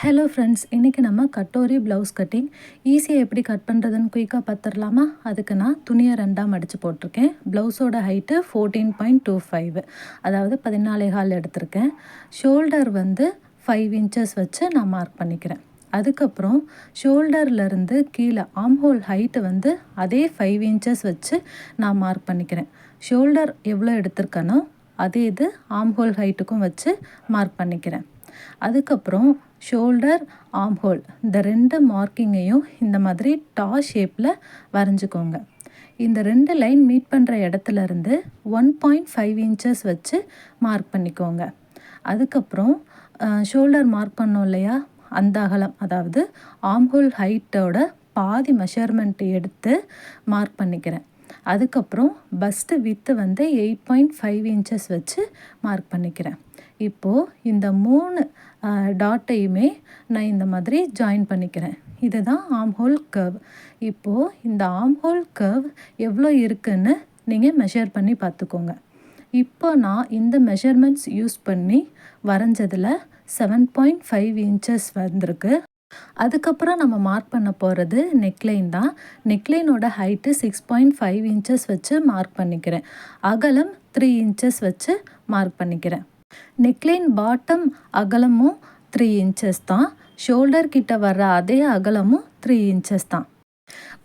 Hello friends இன்றைக்கி நம்ம katori blouse cutting ஈஸியாக எப்படி கட் பண்ணுறதுன்னு குயிக்காக பார்த்துடலாமா அதுக்கு நான் துணியை ரெண்டாக மடித்து போட்டிருக்கேன். ப்ளவுஸோட height fourteen point two five அதாவது பதினாலே கால் எடுத்திருக்கேன். ஷோல்டர் வந்து ஃபைவ் இன்ச்சஸ் வச்சு நான் மார்க் பண்ணிக்கிறேன். அதுக்கப்புறம் ஷோல்டர்லேருந்து கீழே ஆம் ஹோல் ஹைட்டு வந்து அதே ஃபைவ் இன்ச்சஸ் வச்சு நான் மார்க் பண்ணிக்கிறேன். ஷோல்டர் எவ்வளோ எடுத்திருக்கனோ அதே இது ஆம் ஹோல் ஹைட்டுக்கும் வச்சு மார்க் பண்ணிக்கிறேன். அதுக்கப்புறம் ஷோல்டர் ஆம் ஹோல் இந்த ரெண்டு மார்க்கிங்கையும் இந்த மாதிரி டா ஷேப்பில் வரைஞ்சிக்கோங்க. இந்த ரெண்டு லைன் மீட் பண்ணுற இடத்துல இருந்து ஒன் பாயிண்ட் ஃபைவ் இன்ச்சஸ் வச்சு மார்க் பண்ணிக்கோங்க. அதுக்கப்புறம் ஷோல்டர் மார்க் பண்ணோம் இல்லையா? அந்த அகலம் அதாவது ஆம்ஹோல் ஹைட்டோட பாதி மெஷர்மெண்ட் எடுத்து மார்க் பண்ணிக்கிறேன். அதுக்கப்புறம் பஸ்ட்டு வித்து வந்து எயிட் பாயிண்ட் ஃபைவ் இன்ச்சஸ் வச்சு மார்க் பண்ணிக்கிறேன். இப்போது இந்த மூணு டாட்டையுமே நான் இந்த மாதிரி ஜாயின் பண்ணிக்கிறேன். இதுதான் ஆம்ஹோல் கர்வ் இப்போது இந்த ஆம்ஹோல் கர்வ் எவ்வளோ இருக்குன்னு நீங்கள் மெஷர் பண்ணி பார்த்துக்கோங்க. இப்போ நான் இந்த மெஷர்மெண்ட்ஸ் யூஸ் பண்ணி வரைஞ்சதில் செவன் பாயிண்ட் ஃபைவ் இன்ச்சஸ் வந்திருக்கு. அதுக்கப்புறம் நம்ம மார்க் பண்ண போகிறது நெக்லைன் தான். நெக்லைனோட height six point five inches வச்சு மார்க் பண்ணிக்கிறேன். அகலம் த்ரீ இன்ச்சஸ் வச்சு மார்க் பண்ணிக்கிறேன். நெக்லைன் பாட்டம் அகலமும் த்ரீ இன்ச்சஸ் தான். ஷோல்டர் கிட்ட வர்ற அதே அகலமும் த்ரீ இன்ச்சஸ் தான்.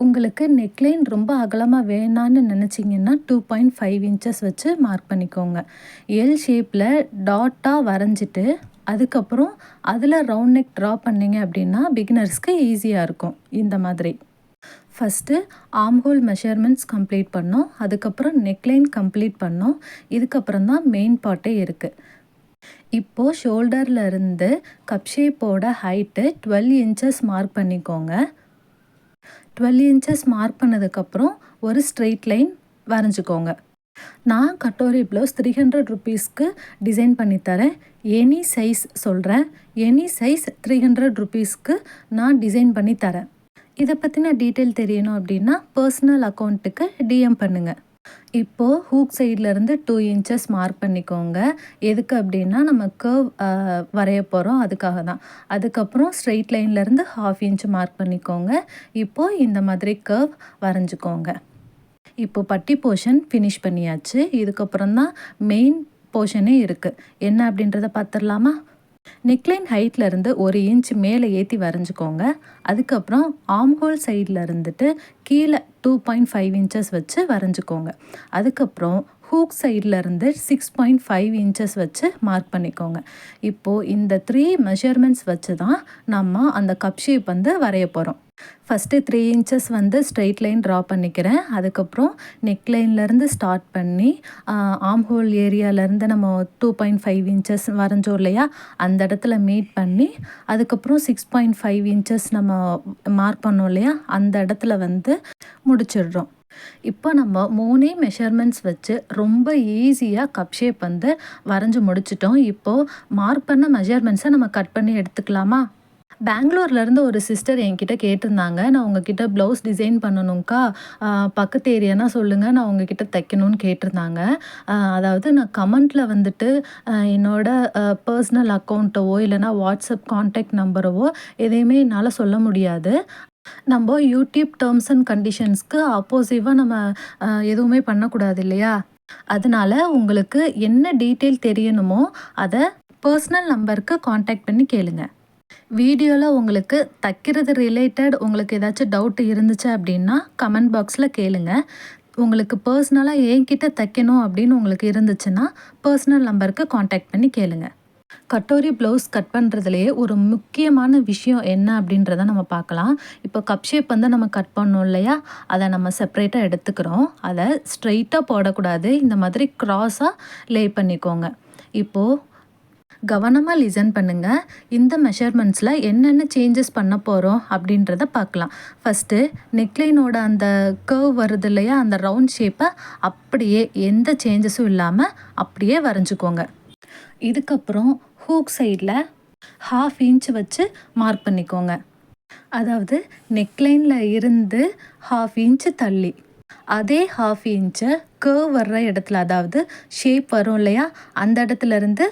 உங்களுக்கு நெக்லைன் ரொம்ப அகலமாக வேணான்னு நினச்சிங்கன்னா டூ பாயிண்ட் ஃபைவ் இன்ச்சஸ் வச்சு மார்க் பண்ணிக்கோங்க. எல் ஷேப்பில் டாட்டாக வரைஞ்சிட்டு அதுக்கப்புறம் அதில் ரவுண்ட் நெக் ட்ரா பண்ணிங்க அப்படின்னா பிகினர்ஸ்க்கு ஈஸியாக இருக்கும். இந்த மாதிரி. ஃபஸ்ட்டு ஆம்ஹோல் மெஷர்மெண்ட்ஸ் கம்ப்ளீட் பண்ணோம். அதுக்கப்புறம் நெக்லைன் கம்ப்ளீட் பண்ணோம். இதுக்கப்புறம் தான் மெயின் பார்ட்டே இருக்குது இப்போது ஷோல்டரில் இருந்து கப் ஷேப்போட ஹைட்டு டுவெல் இன்ச்சஸ் மார்க் பண்ணிக்கோங்க. டுவெல் இன்ச்சஸ் மார்க் பண்ணதுக்கப்புறம் ஒரு ஸ்ட்ரெயிட் லைன் வரைஞ்சிக்கோங்க. நான் கட்டோரி ப்ளவுஸ் த்ரீ ஹண்ட்ரட் ருபீஸ்க்கு டிசைன் பண்ணித்தரேன். எனி சைஸ் சொல்கிறேன் எனி சைஸ் த்ரீ ஹண்ட்ரட் ருபீஸ்க்கு நான் டிசைன் பண்ணி தரேன் இதை பற்றின டீட்டெயில் தெரியணும் அப்படின்னா பர்சனல் அக்கௌண்ட்டுக்கு டிஎம் பண்ணுங்கள் இப்போது ஹூக் சைட்லேருந்து டூ இன்ச்சஸ் மார்க் பண்ணிக்கோங்க. எதுக்கு அப்படின்னா நம்ம கர்வ் வரைய போகிறோம் அதுக்காக தான். அதுக்கப்புறம் ஸ்ட்ரெயிட் லைன்லேருந்து ஹாஃப் இன்ச் மார்க் பண்ணிக்கோங்க. இப்போது இந்த மாதிரி கர்வ் வரைஞ்சிக்கோங்க. இப்போ பட்டி போர்ஷன் ஃபினிஷ் பண்ணியாச்சு. இதுக்கப்புறம் தான் மெயின் போர்ஷனே இருக்குது என்ன அப்படின்றத பார்த்துடலாமா? நெக்லைன் ஹைட்டில் இருந்து ஒரு இன்ச் மேலே ஏற்றி வரைஞ்சிக்கோங்க. அதுக்கப்புறம் ஆம்ஹோல் சைடில் இருந்துட்டு கீழே டூ பாயிண்ட் ஃபைவ் இன்ச்சஸ் வச்சு வரைஞ்சிக்கோங்க. அதுக்கப்புறம் ஹூக் சைடில் இருந்து சிக்ஸ் பாயிண்ட் ஃபைவ் இன்ச்சஸ் வச்சு மார்க் பண்ணிக்கோங்க. இப்போது இந்த த்ரீ மெஷர்மெண்ட்ஸ் வச்சு தான் நம்ம அந்த கப் ஷேப் வந்து வரைய போகிறோம் ஃபஸ்ட்டு த்ரீ இன்ச்சஸ் வந்து ஸ்ட்ரெயிட் லைன் ட்ரா பண்ணிக்கிறேன். அதுக்கப்புறம் நெக் லைன்லேருந்து ஸ்டார்ட் பண்ணி ஆம் ஹோல் ஏரியாவிலேருந்து நம்ம டூ பாயிண்ட் ஃபைவ் இன்ச்சஸ் வரைஞ்சோம் இல்லையா? அந்த இடத்துல மீட் பண்ணி அதுக்கப்புறம் சிக்ஸ் பாயிண்ட் ஃபைவ் இன்ச்சஸ் நம்ம மார்க் பண்ணோம் இல்லையா? அந்த இடத்துல வந்து முடிச்சிடுறோம். இப்போ நம்ம மூணே மெஷர்மெண்ட்ஸ் வச்சு ரொம்ப ஈஸியாக கப் ஷேப் வந்து வரைஞ்சி முடிச்சிட்டோம். இப்போது மார்க் பண்ண மெஷர்மெண்ட்ஸை நம்ம கட் பண்ணி எடுத்துக்கலாமா? பெங்களூர்லேருந்து ஒரு சிஸ்டர் என்கிட்ட கேட்டிருந்தாங்க. நான் உங்ககிட்ட ப்ளவுஸ் டிசைன் பண்ணணுங்க்கா பக்கத்து ஏரியானா சொல்லுங்கள் நான் உங்ககிட்ட தைக்கணும்னு கேட்டிருந்தாங்க. அதாவது நான் கமெண்ட்டில் வந்துட்டு என்னோட பர்சனல் அக்கௌண்ட்டவோ இல்லைனா வாட்ஸ்அப் கான்டாக்ட் நம்பரவோ எதையுமே என்னால் சொல்ல முடியாது. நம்ம யூடியூப் டேர்ம்ஸ் அண்ட் கண்டிஷன்ஸ்க்கு ஆப்போசிவாக நம்ம எதுவுமே பண்ணக்கூடாது இல்லையா? அதனால உங்களுக்கு என்ன டீட்டெயில் தெரியணுமோ அதை பர்சனல் நம்பருக்கு காண்டாக்ட் பண்ணி கேளுங்கள் வீடியோவில் உங்களுக்கு தைக்கிறது ரிலேட்டட் உங்களுக்கு ஏதாச்சும் டவுட் இருந்துச்சு அப்படின்னா கமெண்ட் பாக்ஸில் கேளுங்க. உங்களுக்கு பர்சனலாக என்கிட்ட தைக்கணும் அப்படின்னு உங்களுக்கு இருந்துச்சுன்னா பர்சனல் நம்பருக்கு காண்டாக்ட் பண்ணி கேளுங்கள் கட்டோரி ப்ளவுஸ் கட் பண்ணுறதுலையே ஒரு முக்கியமான விஷயம் என்ன அப்படின்றத நம்ம பார்க்கலாம். இப்போ கப் ஷேப் வந்து நம்ம கட் பண்ணோம் இல்லையா? அதை நம்ம செப்ரேட்டாக எடுத்துக்கிறோம். அதை ஸ்ட்ரெயிட்டாக போடக்கூடாது. இந்த மாதிரி க்ராஸாக லே பண்ணிக்கோங்க. இப்போது கவனமாக லிசன் பண்ணுங்கள் இந்த மெஷர்மெண்ட்ஸில் என்னென்ன சேஞ்சஸ் பண்ண போகிறோம் அப்படின்றத பார்க்கலாம். ஃபஸ்ட்டு நெக்லைனோட அந்த கர்வ் வருது இல்லையா? அந்த ரவுண்ட் ஷேப்பை அப்படியே எந்த சேஞ்சஸும் இல்லாமல் அப்படியே வரைஞ்சிக்கோங்க. இதுக்கப்புறம் ஹூக் சைடில் ஹாஃப் இன்ச் வச்சு மார்க் பண்ணிக்கோங்க. அதாவது நெக்லைனில் இருந்து ஹாஃப் இன்ச்சு தள்ளி. அதே ஹாஃப் இன்ச்சை கர்வ் வர்ற இடத்துல அதாவது ஷேப் வரும் இல்லையா? அந்த இடத்துல இருந்து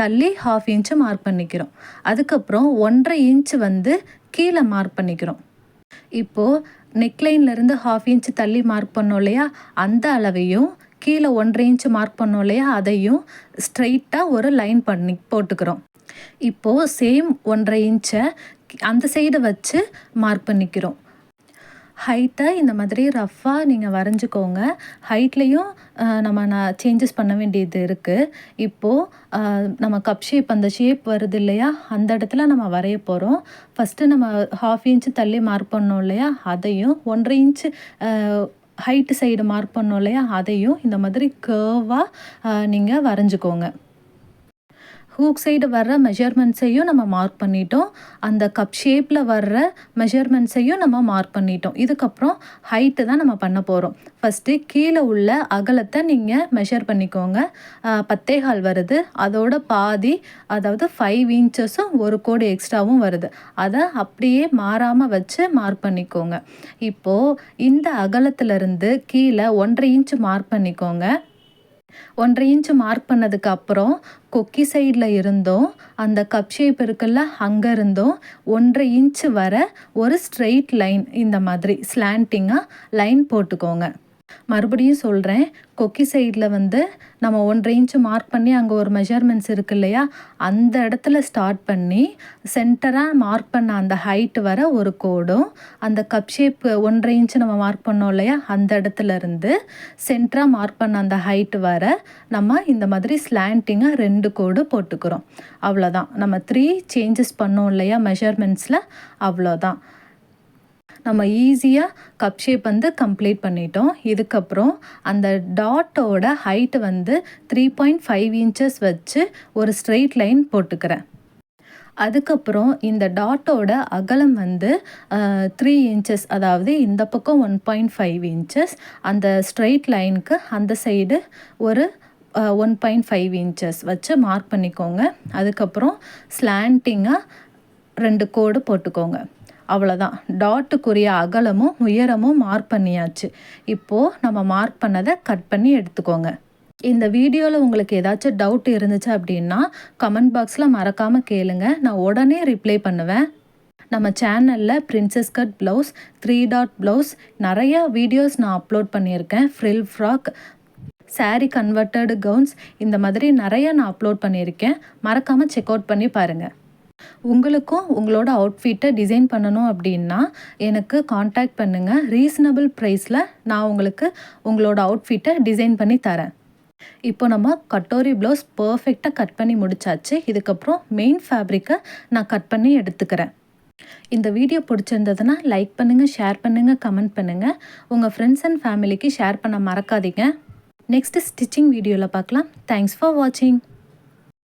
தள்ளி ஹாஃப் இன்ச்சு மார்க் பண்ணிக்கிறோம். அதுக்கப்புறம் ஒன்றரை இன்ச் வந்து கீழே மார்க் பண்ணிக்கிறோம். இப்போது நெக்லைன்லேருந்து ஹாஃப் இன்ச் தள்ளி மார்க் பண்ணோம் இல்லையா? அந்த அளவையும் கீழே ஒன்றரை இன்ச்சு மார்க் பண்ணோம் இல்லையா? அதையும் ஸ்ட்ரைட்டாக ஒரு லைன் பண்ணி போட்டுக்கிறோம். இப்போது சேம் ஒன்றரை இன்ச்சை அந்த சைடு வச்சு மார்க் பண்ணிக்கிறோம். ஹைட்டை இந்த மாதிரி ரஃப்பாக நீங்கள் வரைஞ்சிக்கோங்க. ஹைட்லேயும் நம்ம நான் சேஞ்சஸ் பண்ண வேண்டியது இருக்குது இப்போது நம்ம கப் ஷேப் அந்த ஷேப் வருது இல்லையா? அந்த இடத்துல நம்ம வரைய போகிறோம் ஃபஸ்ட்டு நம்ம ஹாஃப் இன்ச்சு தள்ளி மார்க் பண்ணோம் இல்லையா? அதையும் ஒன்றரை இன்ச்சு ஹைட்டு சைடு மார்க் பண்ணோம் இல்லையா? அதையும் இந்த மாதிரி கேர்வாக நீங்கள் வரைஞ்சிக்கோங்க. ஹூக் சைடு வர்ற மெஷர்மெண்ட்ஸையும் நம்ம மார்க் பண்ணிட்டோம். அந்த கப் ஷேப்பில் வர்ற மெஷர்மெண்ட்ஸையும் நம்ம மார்க் பண்ணிட்டோம். இதுக்கப்புறம் ஹைட்டு தான் நம்ம பண்ண போகிறோம் ஃபஸ்ட்டு கீழே உள்ள அகலத்தை நீங்கள் மெஷர் பண்ணிக்கோங்க. பத்தேகால் வருது. அதோட பாதி அதாவது ஃபைவ் இன்ச்சஸும் ஒரு கோடு எக்ஸ்ட்ராவும் வருது. அதை அப்படியே மாறாமல் வச்சு மார்க் பண்ணிக்கோங்க. இப்போது இந்த அகலத்துலேருந்து கீழே ஒன்றரை இன்ச்சு மார்க் பண்ணிக்கோங்க. ஒன்றரை இன்ச்சு மார்க் பண்ணதுக்கு அப்புறம் கொக்கி சைடில் இருந்தும். அந்த கப் ஷேப் இருக்குல்ல அங்கே இருந்தும். ஒன்றரை இன்ச்சு வர ஒரு ஸ்ட்ரெயிட் லைன் இந்த மாதிரி ஸ்லாண்டிங்காக லைன் போட்டுக்கோங்க. மறுபடியும் சொல்கிறேன் கொக்கி சைடில் வந்து நம்ம ஒன்றரை இன்ச்சு மார்க் பண்ணி அங்கே ஒரு மெஷர்மெண்ட்ஸ் இருக்கு இல்லையா? அந்த இடத்துல ஸ்டார்ட் பண்ணி சென்டராக மார்க் பண்ண அந்த ஹைட் வர ஒரு கோடும் அந்த கப் ஷேப் ஒன்றரை இன்ச்சு நம்ம மார்க் பண்ணோம் இல்லையா? அந்த இடத்துல இருந்து சென்டராக மார்க் பண்ண அந்த ஹைட் வர நம்ம இந்த மாதிரி ஸ்லாண்டிங்காக ரெண்டு கோடு போட்டுக்கிறோம். அவ்வளோதான் நம்ம த்ரீ சேஞ்சஸ் பண்ணோம் இல்லையா மெஷர்மெண்ட்ஸில் அவ்வளோதான் நம்ம ஈஸியாக கப் ஷேப் வந்து கம்ப்ளீட் பண்ணிட்டோம். இதுக்கப்புறம் அந்த டாட்டோட ஹைட்டு வந்து த்ரீ பாயிண்ட் ஃபைவ் இன்ச்சஸ் வச்சு ஒரு ஸ்ட்ரெயிட் லைன் போட்டுக்கிறேன். அதுக்கப்புறம் இந்த டாட்டோட அகலம் வந்து த்ரீ இன்ச்சஸ் அதாவது இந்த பக்கம் ஒன் பாயிண்ட் ஃபைவ் இன்ச்சஸ் அந்த ஸ்ட்ரெயிட் லைனுக்கு அந்த சைடு ஒரு ஒன் பாயிண்ட் ஃபைவ் இன்ச்சஸ் வச்சு மார்க் பண்ணிக்கோங்க. அதுக்கப்புறம் ஸ்லாண்டிங்காக ரெண்டு கோடு போட்டுக்கோங்க. அவ்வளோதான் டாட்டுக்குரிய அகலமும் உயரமும் மார்க் பண்ணியாச்சு. இப்போது நம்ம மார்க் பண்ணதை கட் பண்ணி எடுத்துக்கோங்க. இந்த வீடியோவில் உங்களுக்கு ஏதாச்சும் டவுட் இருந்துச்சு அப்படின்னா கமெண்ட் பாக்ஸில் மறக்காமல் கேளுங்க. நான் உடனே ரிப்ளை பண்ணுவேன். நம்ம சேனலில் princess cut blouse three dot blouse நிறையா வீடியோஸ் நான் அப்லோட் பண்ணியிருக்கேன். Frill frock sari converted gowns இந்த மாதிரி நிறைய நான் அப்லோட் பண்ணியிருக்கேன். மறக்காமல் செக் அவுட் பண்ணி பாருங்கள் உங்களுக்கும் உங்களோட அவுட்ஃபிட்டை டிசைன் பண்ணணும் அப்படின்னா எனக்கு காண்டாக்ட் பண்ணுங்கள் ரீசனபிள் ப்ரைஸில் நான் உங்களுக்கு உங்களோட அவுட்ஃபிட்டை டிசைன் பண்ணி தரேன். இப்போ நம்ம கட்டோரி ப்ளவுஸ் பர்ஃபெக்டாக கட் பண்ணி முடிச்சாச்சு. இதுக்கப்புறம் மெயின் ஃபேப்ரிக்கை நான் கட் பண்ணி எடுத்துக்கிறேன். இந்த வீடியோ பிடிச்சிருந்ததுன்னா லைக் பண்ணுங்கள் ஷேர் பண்ணுங்கள் கமெண்ட் பண்ணுங்கள் உங்கள் ஃப்ரெண்ட்ஸ் அண்ட் ஃபேமிலிக்கு ஷேர் பண்ண மறக்காதீங்க. நெக்ஸ்ட்டு ஸ்டிச்சிங் வீடியோவில் பார்க்கலாம். தேங்க்ஸ் ஃபார் வாட்சிங்